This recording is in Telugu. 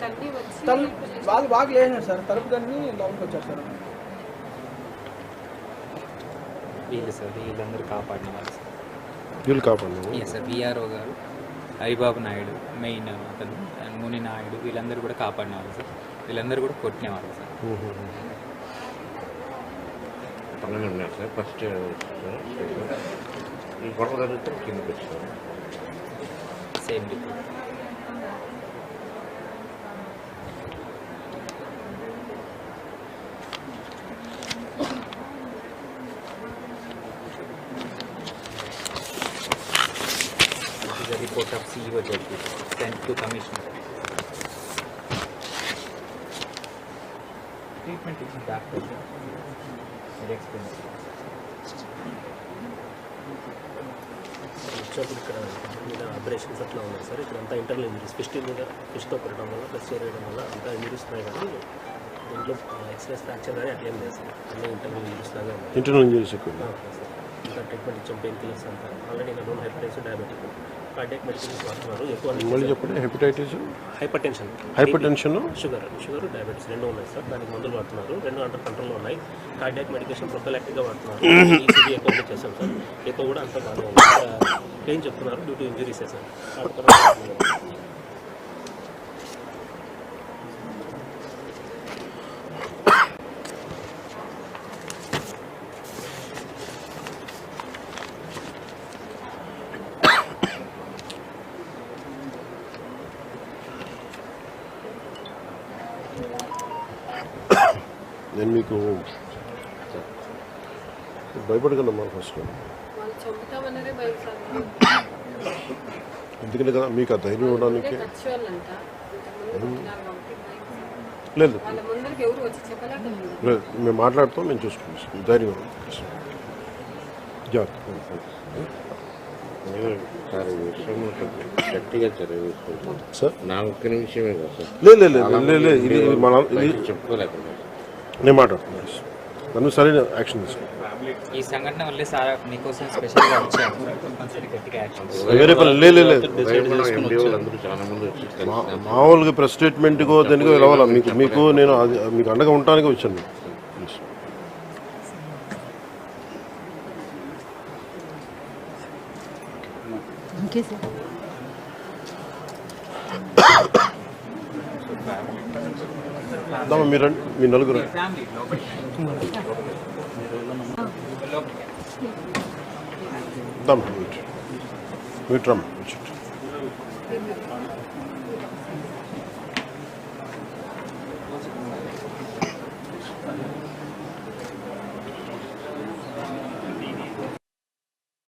తలుపు వాళ్ళు బాగా లేచినారు సార్. తలుపు కానీ లోపలికి వచ్చారు సార్. వీళ్ళు సార్ వీళ్ళందరూ కాపాడిన వాళ్ళు సార్. వీళ్ళు కాపాడు ఎస్ సార్ విఆర్ఓ గారు హరిబాబు నాయుడు మెయిన్ అతను అండ్ ముని నాయుడు వీళ్ళందరూ కూడా కాపాడిన వాళ్ళు సార్. వీళ్ళందరూ కూడా కొట్టినవాళ్ళు సార్. ఉన్నారు సార్. ఫస్ట్ ఈ గొడవ జరిగితే కిందకి వచ్చారు. Same report is a report of CEO Jagdish sent to Commissioner. Treatment is back. To very expensive. వచ్చినప్పుడు ఇక్కడ మీద ఆపరేషన్స్ అట్లా ఉన్నాయి సార్ ఇక్కడ అంతా ఇంటర్నల్ ఇంజరీస్ ఫిస్ట్ మీద ఫిష్తో కొట్టడం వల్ల ప్రెస్ చేయడం వల్ల అంతా ఇంజరీస్ ఉన్నాయి కానీ దీంట్లో ఎక్స్ప్రెస్ ఫ్రాక్చర్ కానీ అట్లేం లేదు సార్ అన్నీ ఇంటర్నల్ ఇంజరీస్ లాగా ఇంటర్నల్ ఇంజరీస్ ఎక్కువ ఓకే సార్ ఇంకా ట్రీట్మెంట్ ఇచ్చాం పెయిన్ కిల్లర్స్ అంతా. ఆల్రెడీ ఇంకా known hepatitis diabetic cardiac medicines వాడుతున్నారు. మళ్ళీ ఎక్కువ చెప్పండి hepatitis hypertension hypertension sugar sugar diabetes రెండు ఉన్నాయి సార్. దానికి మందులు వాడుతున్నారు. రెండు అండర్ కంట్రోల్లో ఉన్నాయి. కార్డియాక్ మెడికేషన్ ప్రొఫెలాక్టిక్గా వాడుతున్నారు. ఈసీజీ ఎక్కువ కూడా చేస్తాం సార్. ఎక్కువ కూడా అంత బాగానే ఉంది. ఏం చెప్తున్నారు? డ్యూ టు ఇంజరీసే సార్. నేను మీకు భయపడగలమ్మా ఫస్ట్ ఎందుకంటే కదా మీకు ఆ ధైర్యం ఇవ్వడానికి. లేదు. లేదు మేము మాట్లాడుతాం మేము చూసుకుంటాం. ధైర్యం. జాగ్రత్త. గట్టిగా చర్య తీసుకుంటాను సార్? నా ఒక్క నిమిషమే కదా సార్. లేదు లేదు లేదు లేదు లేదు ఇది ఇది మన ఇది బయట చెప్పుకోలేకుండా. నేను మాట్లాడుతున్నాను నన్ను సరైన యాక్షన్ తీసుకోండి ఈ సంఘటన వల్లే సార్ మీకోసం స్పెషల్గా మామూలుగా ప్రెస్ స్టేట్మెంట్కో దేనికో రావాలా? మీకు మీకు నేను మీకు అండగా ఉండటానికి వచ్చాను. ఓకే సార్ మీరు మీ నలుగురు రండి. ఫ్యామిలీ